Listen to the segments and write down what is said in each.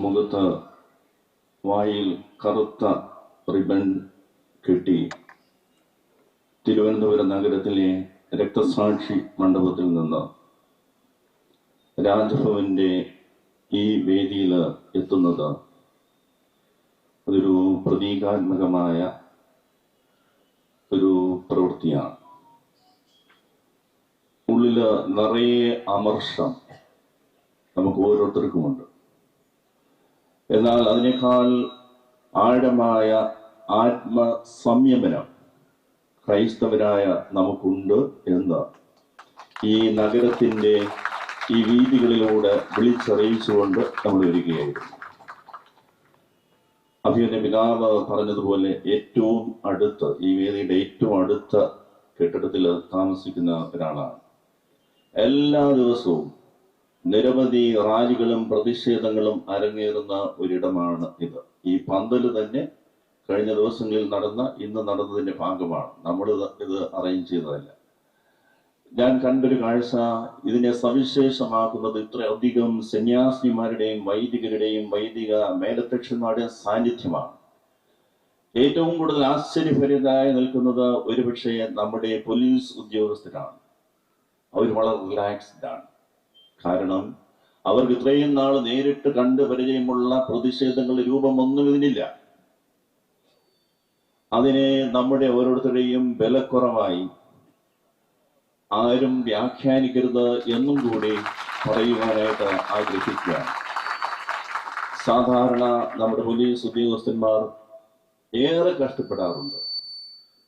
മുഖത്ത് വായിൽ കറുത്ത റിബൺ കെട്ടി തിരുവനന്തപുരം നഗരത്തിലെ രക്തസാക്ഷി മണ്ഡപത്തിൽ നിന്ന് രാജ്ഭവന്റെ ഈ വേദിയിൽ എത്തുന്നത് അതൊരു പ്രതീകാത്മകമായ ഒരു പ്രവൃത്തിയാണ്. ഉള്ളിൽ നിറയെ അമർഷം നമുക്ക് ഓരോരുത്തർക്കുമുണ്ട്. എന്നാൽ അതിനേക്കാൾ ആഴമായ ആത്മസംയമനം ക്രൈസ്തവരായ നമുക്കുണ്ട് എന്ന് ഈ നഗരത്തിന്റെ ഈ വീതികളിലൂടെ വിളിച്ചറിയിച്ചുകൊണ്ട് നമ്മൾ വരികയായിരുന്നു. അഭിയുടെ പിതാവ് പറഞ്ഞതുപോലെ ഏറ്റവും അടുത്ത് ഈ വേദിയുടെ ഏറ്റവും അടുത്ത കെട്ടിടത്തിൽ താമസിക്കുന്ന ഒരാളാണ്. എല്ലാ ദിവസവും നിരവധി റാലികളും പ്രതിഷേധങ്ങളും അരങ്ങേറുന്ന ഒരിടമാണ് ഇത്. ഈ പന്തൽ തന്നെ കഴിഞ്ഞ ദിവസങ്ങളിൽ നടന്ന ഇന്ന് നടന്നതിന്റെ ഭാഗമാണ്. നമ്മൾ ഇത് അറേഞ്ച് ചെയ്തതല്ല. ഞാൻ കണ്ടൊരു കാഴ്ച ഇതിനെ സവിശേഷമാക്കുന്നത് ഇത്ര അധികം സന്യാസിമാരുടെയും വൈദികരുടെയും വൈദിക മേലധ്യക്ഷന്മാരുടെയും സാന്നിധ്യമാണ്. ഏറ്റവും കൂടുതൽ ആശ്ചര്യഭരിതരായി നിൽക്കുന്നത് ഒരുപക്ഷെ നമ്മുടെ പോലീസ് ഉദ്യോഗസ്ഥരാണ്. അവർ വളരെ റിലാക്സ്ഡ് ആണ്. കാരണം അവർക്ക് ഇത്രയും നാൾ നേരിട്ട് കണ്ട് പരിചയമുള്ള പ്രതിഷേധങ്ങളുടെ രൂപമൊന്നും ഇതിനില്ല. അതിനെ നമ്മുടെ ഓരോരുത്തരുടെയും ബലക്കുറവായി ആരും വ്യാഖ്യാനിക്കരുത് എന്നും കൂടി പറയുവാനായിട്ട് ആഗ്രഹിക്കുക സാധാരണ നമ്മുടെ പോലീസ് ഉദ്യോഗസ്ഥന്മാർ ഏറെ കഷ്ടപ്പെടാറുണ്ട്.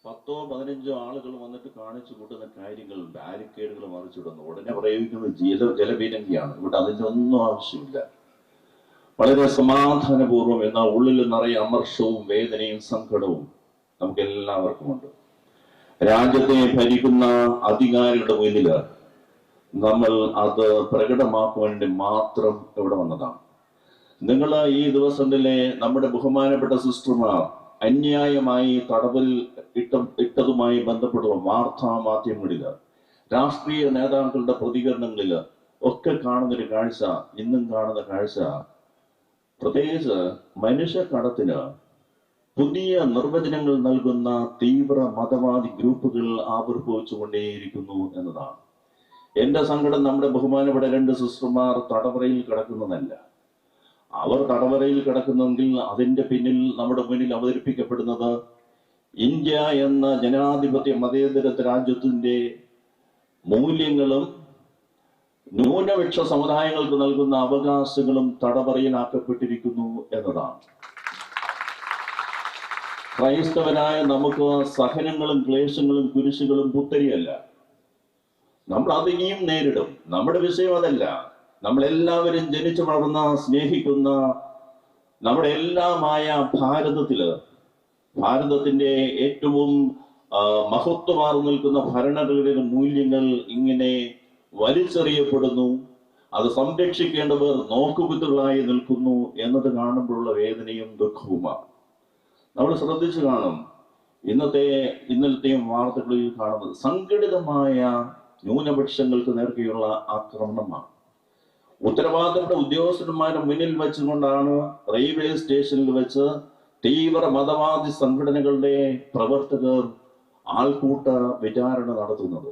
പത്തോ പതിനഞ്ചോ ആളുകൾ വന്നിട്ട് കാണിച്ചു കൂട്ടുന്ന കാര്യങ്ങൾ ബാരിക്കേഡുകൾ മറിച്ചിടുന്നു ഉടനെ പ്രയോഗിക്കുന്നത് ജല ജലപീരങ്കിയാണ്. ഇവിടെ അതിന്റെ ഒന്നും ആവശ്യമില്ല. വളരെ സമാധാനപൂർവം എന്നാൽ ഉള്ളിൽ നിറയെ അമർഷവും വേദനയും സങ്കടവും നമുക്ക് എല്ലാവർക്കുമുണ്ട് രാജ്യത്തെ ഭരിക്കുന്ന അധികാരികളുടെ മുന്നിൽ നമ്മൾ അത് പ്രകടമാക്കുവാൻ വേണ്ടി മാത്രം ഇവിടെ വന്നതാണ്. നിങ്ങൾ ഈ ദിവസങ്ങളിലെ നമ്മുടെ ബഹുമാനപ്പെട്ട സിസ്റ്റർമാർ അന്യായമായി തടവിൽ ഇട്ട ഇട്ടതുമായി ബന്ധപ്പെട്ട വാർത്താ മാധ്യമങ്ങളിൽ രാഷ്ട്രീയ നേതാക്കളുടെ പ്രതികരണങ്ങളിൽ ഒക്കെ കാണുന്നൊരു കാഴ്ച ഇന്നും കാണുന്ന കാഴ്ച. പ്രത്യേകിച്ച് മനുഷ്യക്കടത്തിന് പുതിയ നിർവചനങ്ങൾ നൽകുന്ന തീവ്ര മതവാദി ഗ്രൂപ്പുകൾ ആവിർഭവിച്ചുകൊണ്ടേയിരിക്കുന്നു എന്നതാണ്. എന്റെ സങ്കടം നമ്മുടെ ബഹുമാനപ്പെട്ട രണ്ട് സിസ്റ്റർമാർ തടവറയിൽ കിടക്കുന്നതല്ല. അവർ തടവറയിൽ കിടക്കുന്നെങ്കിൽ അതിന്റെ പിന്നിൽ നമ്മുടെ മുന്നിൽ അവതരിപ്പിക്കപ്പെടുന്നത് ഇന്ത്യ എന്ന ജനാധിപത്യ മതേതര രാജ്യത്തിന്റെ മൂല്യങ്ങളും ന്യൂനപക്ഷ സമുദായങ്ങൾക്ക് നൽകുന്ന അവകാശങ്ങളും തടവറയിലാക്കപ്പെട്ടിരിക്കുന്നു എന്നതാണ്. ക്രൈസ്തവനായ നമുക്ക് സഹനങ്ങളും ക്ലേശങ്ങളും കുരിശുകളും പുത്തരിയല്ല. നമ്മൾ അതിനെയും നേരിടും. നമ്മുടെ വിഷയം അതല്ല. നമ്മളെല്ലാവരും ജനിച്ചു വളർന്ന സ്നേഹിക്കുന്ന നമ്മുടെ എല്ലാമായ ഭാരതത്തിൽ ഭാരതത്തിന്റെ ഏറ്റവും മഹത്വമാർന്നു നിൽക്കുന്ന ഭരണഘടനയുടെ മൂല്യങ്ങൾ ഇങ്ങനെ വലിച്ചെറിയപ്പെടുന്നു. അത് സംരക്ഷിക്കേണ്ടവർ നോക്കുകുത്തുകളായി നിൽക്കുന്നു എന്നത് കാണുമ്പോഴുള്ള വേദനയും ദുഃഖവുമാണ്. നമ്മൾ ശ്രദ്ധിച്ചു കാണും. ഇന്നത്തെ ഇന്നലത്തെയും വാർത്തകളിൽ കാണുന്നത് സംഘടിതമായ ന്യൂനപക്ഷങ്ങൾക്ക് നേർക്കെയുള്ള ആക്രമണമാണ്. ഉത്തരവാദിത്തപ്പെട്ട ഉദ്യോഗസ്ഥന്മാരുടെ മുന്നിൽ വെച്ചുകൊണ്ടാണ് റെയിൽവേ സ്റ്റേഷനിൽ വെച്ച് തീവ്ര മതവാദി സംഘടനകളുടെ പ്രവർത്തകർ ആൾക്കൂട്ട വിചാരണ നടത്തുന്നത്.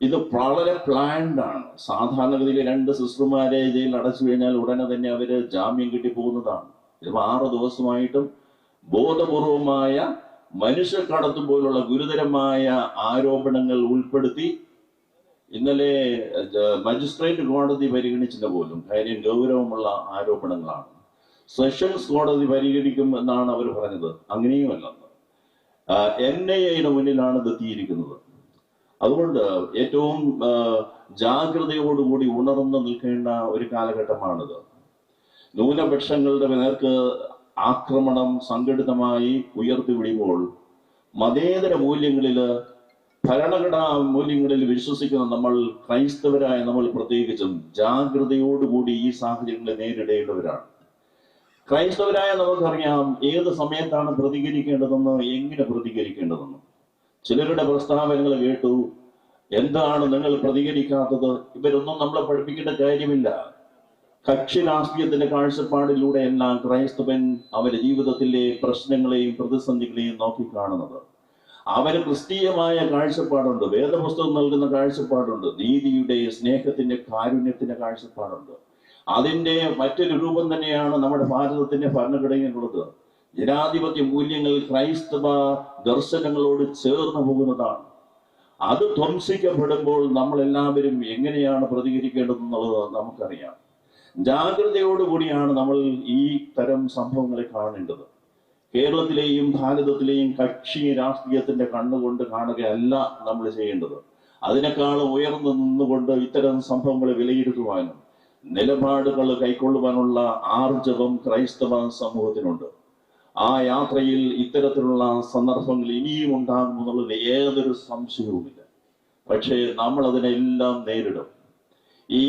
ഇത് വളരെ പ്ലാൻഡ് ആണ്. സാധാരണഗതിയിൽ രണ്ട് സിസ്റ്റർമാരെ ജയിലിൽ അടച്ചു കഴിഞ്ഞാൽ ഉടനെ തന്നെ അവർ ജാമ്യം കിട്ടി പോകുന്നതാണ്. ഇത് ആറ് ദിവസമായിട്ടും ബോധപൂർവമായ മനുഷ്യക്കടത്ത് പോലുള്ള ഗുരുതരമായ ആരോപണങ്ങൾ ഉൾപ്പെടുത്തി ഇന്നലെ മജിസ്ട്രേറ്റ് കോടതി പരിഗണിച്ചത് പോലും കാര്യം ഗൗരവമുള്ള ആരോപണങ്ങളാണ്. സെഷൻസ് കോടതി പരിഗണിക്കും എന്നാണ് അവർ പറഞ്ഞത്. അങ്ങനെയുമല്ലെന്ന് എൻ ഐ എയുടെ മുന്നിലാണ് ഇത് എത്തിയിരിക്കുന്നത്. അതുകൊണ്ട് ഏറ്റവും ജാഗ്രതയോടുകൂടി ഉണർന്നു നിൽക്കേണ്ട ഒരു കാലഘട്ടമാണിത്. ന്യൂനപക്ഷങ്ങളുടെ നേർക്ക് ആക്രമണം സംഘടിതമായി ഉയർത്തിവിടുമ്പോൾ മതേതര മൂല്യങ്ങളിൽ ഭരണഘടനാ മൂല്യങ്ങളിൽ വിശ്വസിക്കുന്ന നമ്മൾ ക്രൈസ്തവരായ നമ്മൾ പ്രത്യേകിച്ചും ജാഗ്രതയോടുകൂടി ഈ സാഹചര്യങ്ങളെ നേരിടേണ്ടവരാണ്. ക്രൈസ്തവരായ നമുക്കറിയാം ഏത് സമയത്താണ് പ്രതികരിക്കേണ്ടതെന്ന് എങ്ങനെ പ്രതികരിക്കേണ്ടതെന്ന്. ചിലരുടെ പ്രസ്താവനകൾ കേട്ടു എന്താണ് നിങ്ങൾ പ്രതികരിക്കാത്തത്? ഇവരൊന്നും നമ്മളെ പഠിപ്പിക്കേണ്ട കാര്യമില്ല. കക്ഷി രാഷ്ട്രീയത്തിന്റെ കാഴ്ചപ്പാടിലൂടെയല്ല ക്രൈസ്തവൻ അവരുടെ ജീവിതത്തിലെ പ്രശ്നങ്ങളെയും പ്രതിസന്ധികളെയും നോക്കിക്കാണുന്നത്. അവന് ക്രിസ്തീയമായ കാഴ്ചപ്പാടുണ്ട്. വേദപുസ്തകം നൽകുന്ന കാഴ്ചപ്പാടുണ്ട്. നീതിയുടെ സ്നേഹത്തിന്റെ കാരുണ്യത്തിന്റെ കാഴ്ചപ്പാടുണ്ട്. അതിന്റെ മറ്റൊരു രൂപം തന്നെയാണ് നമ്മുടെ ഭാരതത്തിന്റെ ഭരണഘടനയിലുള്ളത് ജനാധിപത്യ മൂല്യങ്ങൾ ക്രൈസ്തവ ദർശനങ്ങളോട് ചേർന്ന് പോകുന്നതാണ്. അത് ധ്വംസിക്കപ്പെടുമ്പോൾ നമ്മളെല്ലാവരും എങ്ങനെയാണ് പ്രതികരിക്കേണ്ടതെന്നുള്ളത് നമുക്കറിയാം. ജാഗ്രതയോടുകൂടിയാണ് നമ്മൾ ഈ തരം സംഭവങ്ങളെ കാണേണ്ടത്. കേരളത്തിലെയും ഭാരതത്തിലെയും കക്ഷി രാഷ്ട്രീയത്തിന്റെ കണ്ണുകൊണ്ട് കാണുകയല്ല നമ്മൾ ചെയ്യേണ്ടത്. അതിനേക്കാളും ഉയർന്നു നിന്നുകൊണ്ട് ഇത്തരം സംഭവങ്ങളെ വിലയിരുത്തുവാനും നിലപാടുകൾ കൈക്കൊള്ളുവാനുള്ള ആർജവം ക്രൈസ്തവ സമൂഹത്തിനുണ്ട്. ആ യാത്രയിൽ ഇത്തരത്തിലുള്ള സന്ദർഭങ്ങൾ ഇനിയും ഉണ്ടാകും എന്നുള്ളത് ഏതൊരു സംശയവുമില്ല. പക്ഷേ നമ്മൾ അതിനെല്ലാം നേരിടും. ഈ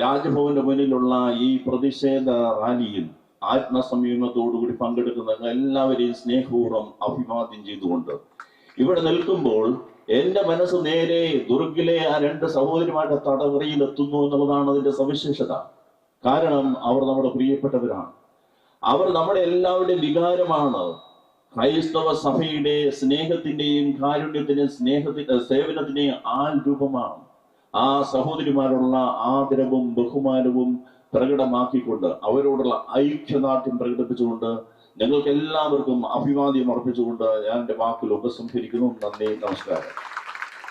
രാജ്ഭവന്റെ മുന്നിലുള്ള ഈ പ്രതിഷേധ റാലിയിൽ ആത്മസംയമനത്തോടുകൂടി പങ്കെടുക്കുന്ന എല്ലാവരെയും സ്നേഹപൂർവം അഭിവാദ്യം ചെയ്തുകൊണ്ട് ഇവിടെ നിൽക്കുമ്പോൾ എന്റെ മനസ്സ് നേരെ ദുർഗിലെ ആ രണ്ട് സഹോദരിമാരുടെ തടവറയിൽ എത്തുന്നു എന്നുള്ളതാണ് അതിന്റെ സവിശേഷത. കാരണം അവർ നമ്മുടെ പ്രിയപ്പെട്ടവരാണ്. അവർ നമ്മുടെ എല്ലാവരുടെയും വികാരമാണ്. ക്രൈസ്തവ സഭയുടെ സ്നേഹത്തിന്റെയും കാരുണ്യത്തിന്റെയും സ്നേഹത്തിന്റെ സേവനത്തിന്റെയും ആൽ രൂപമാണ് ആ സഹോദരിമാരുള്ള ആദരവും ബഹുമാനവും പ്രകടമാക്കിക്കൊണ്ട് അവരോടുള്ള ഐക്യദാർഢ്യം പ്രകടിപ്പിച്ചുകൊണ്ട് ഞങ്ങൾക്ക് എല്ലാവർക്കും അഭിവാദ്യം അർപ്പിച്ചുകൊണ്ട് ഞാൻ എന്റെ വാക്കിൽ ഉപസംഹരിക്കുന്നു. നന്ദി നമസ്കാരം.